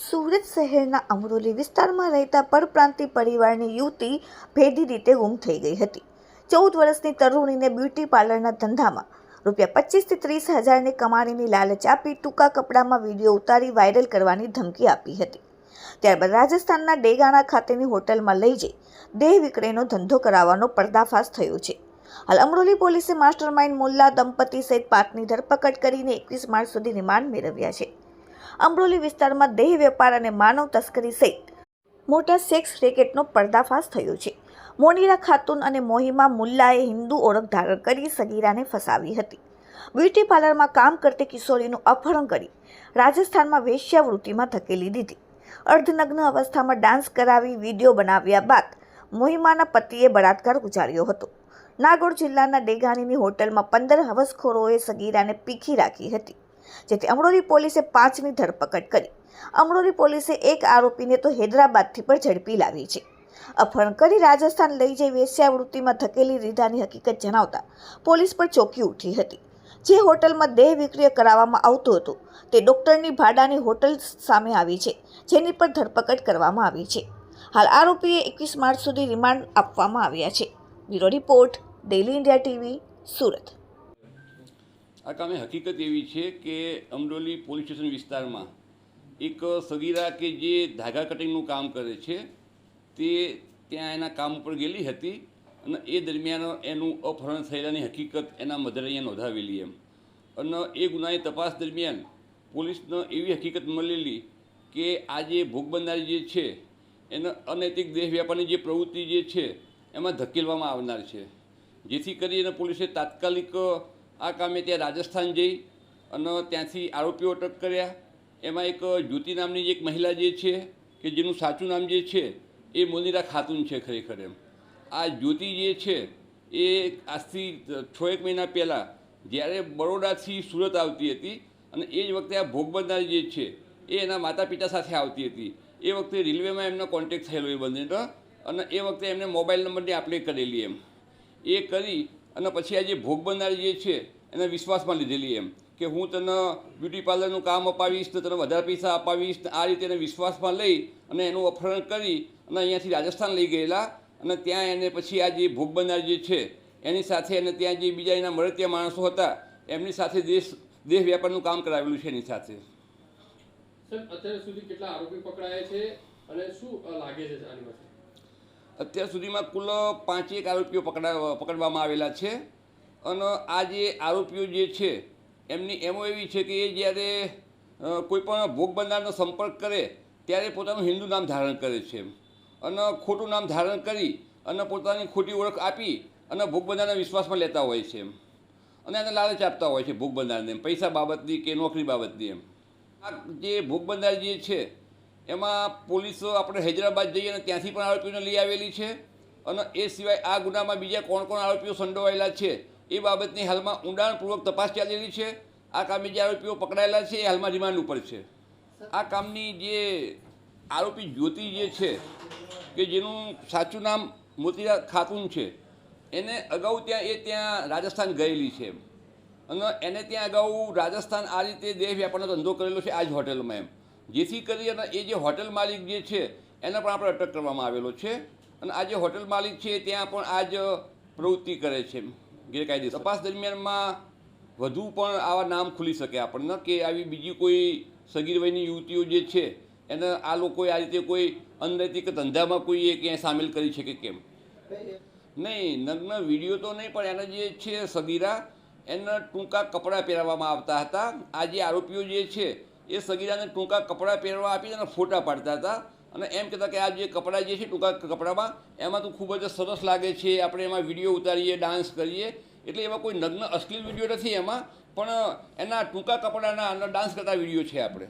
સુરત શહેરના અમરોલી વિસ્તારમાં રહેતા પરપ્રાંતિ પરિવારની યુવતી ભેદી રીતે ગુમ થઈ ગઈ હતી. ચૌદ વર્ષની તરુણીને બ્યુટી પાર્લરના ધંધામાં રૂપિયા પચીસથી ત્રીસ હજારની કમાણીની લાલચ આપી ટૂંકા કપડામાં વીડિયો ઉતારી વાયરલ કરવાની ધમકી આપી હતી. ત્યારબાદ રાજસ્થાનના ડેગાણા ખાતેની હોટલમાં લઈ જઈ દેહ વિક્રયનો ધંધો કરાવવાનો પર્દાફાશ થયો છે. હાલ અમરોલી પોલીસે માસ્ટરમાઇન્ડ મુલ્લા દંપતી સહિત પાંચની ધરપકડ કરીને એકવીસ માર્ચ સુધી રિમાન્ડ મેળવ્યા છે. અમરોલી વિસ્તારમાં દેહ વેપાર અને માનવ તસ્કરી સહિત મોટા સેક્સ રેકેટનો પર્દાફાશ થયો છે. મોનીરા ખાતુન અને મોહિમા મુલ્લાએ હિન્દુ ઓળખ ધારણ કરી સગીરાને ફસાવી હતી. બ્યુટી પાર્લરમાં કામ કરતી કિશોરીનું અપહરણ કરી રાજસ્થાનમાં વેશ્યાવૃત્તિમાં ધકેલી દીધી. અર્ધનગ્ન અવસ્થામાં ડાન્સ કરાવી વીડિયો બનાવ્યા બાદ મોહિમાના પતિએ બળાત્કાર ગુજાર્યો હતો. નાગોર જિલ્લાના ડેગાણીની હોટલમાં પંદર હવસખોરોએ સગીરાને પીખી રાખી હતી. જેથી અમરોલી પોલીસે પાંચની ધરપકડ કરી. અમરોલી પોલીસે એક આરોપીને તો હૈદરાબાદથી પણ ઝડપી લાવી છે. અપહરણ કરી રાજસ્થાન લઈ જઈ વેશ્યાવૃત્તિમાં ધકેલી દીધાની હકીકત જણાવતા પોલીસ પર ચોંકી ઉઠી હતી. જે હોટલમાં દેહ વિક્રય કરાવવામાં આવતું હતું, તે ડોક્ટરની ભાડાની હોટલ સામે આવી છે, જેની પર ધરપકડ કરવામાં આવી છે. હાલ આરોપીએ એકવીસ માર્ચ સુધી રિમાન્ડ આપવામાં આવ્યા છે. Bureau report daily India TV, Surat. આ કામે હકીકત એવી છે કે અમરોલી પોલીસ સ્ટેશન વિસ્તારમાં એક સગીરા કે જે ધાગા કટિંગનું કામ કરે છે, તે ત્યાં એના કામ ઉપર ગયેલી હતી અને એ દરમિયાન એનું અપહરણ થયેલાની હકીકત એના મધરે અહીંયા નોંધાવેલી એમ. અને એ ગુનાની તપાસ દરમિયાન પોલીસને એવી હકીકત મળેલી કે આ જે ભોગ બનનારી જે છે, એને અનૈતિક દેહ વ્યાપારની જે પ્રવૃત્તિ જે છે, એમાં ધકેલવામાં આવનાર છે. જેથી કરીને પોલીસે તાત્કાલિક આ કામે ત્યાં રાજસ્થાન જઈ અને ત્યાંથી આરોપીઓ અટક કર્યા. એમાં એક જ્યોતિ નામની એક મહિલા જે છે કે જેનું સાચું નામ જે છે એ મોનીરા ખાતુન છે ખરેખર એમ. આ જ્યોતિ જે છે એ આજથી છ એક મહિના પહેલાં જ્યારે બરોડાથી સુરત આવતી હતી અને એ જ વખતે આ ભોગબંધાર જે છે એ એના માતા પિતા સાથે આવતી હતી. એ વખતે રેલવેમાં એમનો કોન્ટેક્ટ થયેલો એ બંનેનો અને એ વખતે એમને મોબાઈલ નંબરની આપણે કરેલી એમ. એ કરી અને પછી આ જે ભોગ બનનારી જે છે, એને વિશ્વાસમાં લીધેલી એમ કે હું તને બ્યુટી પાર્લરનું કામ અપાવીશ, તને વધારે પૈસા અપાવીશ આ રીતે એને વિશ્વાસમાં લઈ અને એનું અપહરણ કરી અને અહીંયાથી રાજસ્થાન લઈ ગયેલા અને ત્યાં એને પછી આ જે ભોગ બનનાર જે છે, એની સાથે અને ત્યાં જે બીજા એના મળતિયા માણસો હતા, એમની સાથે દેશ દેશ વ્યાપારનું કામ કરાવેલું છે એની સાથે. સર, અત્યાર સુધી કેટલા આરોપી પકડાયા છે અને શું લાગે છે આની અત્યાર સુધીમાં કુલ પાંચેક આરોપીઓ પકડા પકડવામાં આવેલા છે. અને આ જે આરોપીઓ જે છે, એમની એમો એવી છે કે એ જ્યારે કોઈપણ કોઈ પણ ભોગ બનનારનો સંપર્ક કરે, ત્યારે પોતાનું હિન્દુ નામ ધારણ કરે છે. અને ખોટું નામ ધારણ કરી અને પોતાની ખોટી ઓળખ આપી અને ભોગ બનનારના વિશ્વાસમાં લેતા હોય છે. અને એને લાલચ આપતા હોય છે ભોગ બનનારને પૈસા બાબતની કે નોકરી બાબતની એમ. આ જે ભોગ બનનાર જે છે એમાં પોલીસ આપણે હૈદરાબાદ જઈએ અને ત્યાંથી પણ આરોપીઓને લઈ આવેલી છે અને એ સિવાય આ ગુનામાં બીજા કોણ કોણ આરોપીઓ સંડોવાયેલા છે એ બાબતની હાલમાં ઊંડાણપૂર્વક તપાસ ચાલેલી છે. આ કામે જે આરોપીઓ પકડાયેલા છે એ હાલમાં રિમાન્ડ ઉપર છે. આ કામની જે આરોપી જ્યોતિ જે છે કે જેનું સાચું નામ મોતીરા ખાતુન છે, એને અગાઉ ત્યાં એ ત્યાં રાજસ્થાન ગયેલી છે અને એને ત્યાં અગાઉ રાજસ્થાન આ રીતે દેહ વ્યાપારનો ધંધો કરેલો છે આ જ હોટલમાં એમ. જેથી કરી અને એ જે હોટલ માલિક જે છે, એને પણ આપણે અટક કરવામાં આવેલો છે. અને આ જે હોટલ માલિક છે, ત્યાં પણ આ જ પ્રવૃત્તિ કરે છે. ગેરકાયદેસર. તપાસ દરમિયાનમાં વધુ પણ આવા નામ ખુલી શકે આપણને કે આવી બીજી કોઈ સગીર વયની યુવતીઓ જે છે, એને આ લોકોએ આ રીતે કોઈ અનૈતિક ધંધામાં કોઈ એ ક્યાંય સામેલ કરી છે કે કેમ? નહીં, નગ્ન વીડિયો તો નહીં, પણ એના જે છે સગીરા, એને ટૂંકા કપડાં પહેરાવવામાં આવતા હતા. આ જે આરોપીઓ જે છે એ સગીરાને ટૂંકા કપડાં પહેરવા આપી અને ફોટા પાડતા હતા. અને એમ કહેતા કે આ જે કપડાં જે છે ટૂંકા કપડામાં, એમાં તો ખૂબ જ સરસ લાગે છે. આપણે એમાં વીડિયો ઉતારીએ, ડાન્સ કરીએ. એટલે એમાં કોઈ નગ્ન અશ્લીલ વીડિયો નથી એમાં. પણ એના ટૂંકા કપડાના ડાન્સ કરતા વીડિયો છે આપણે.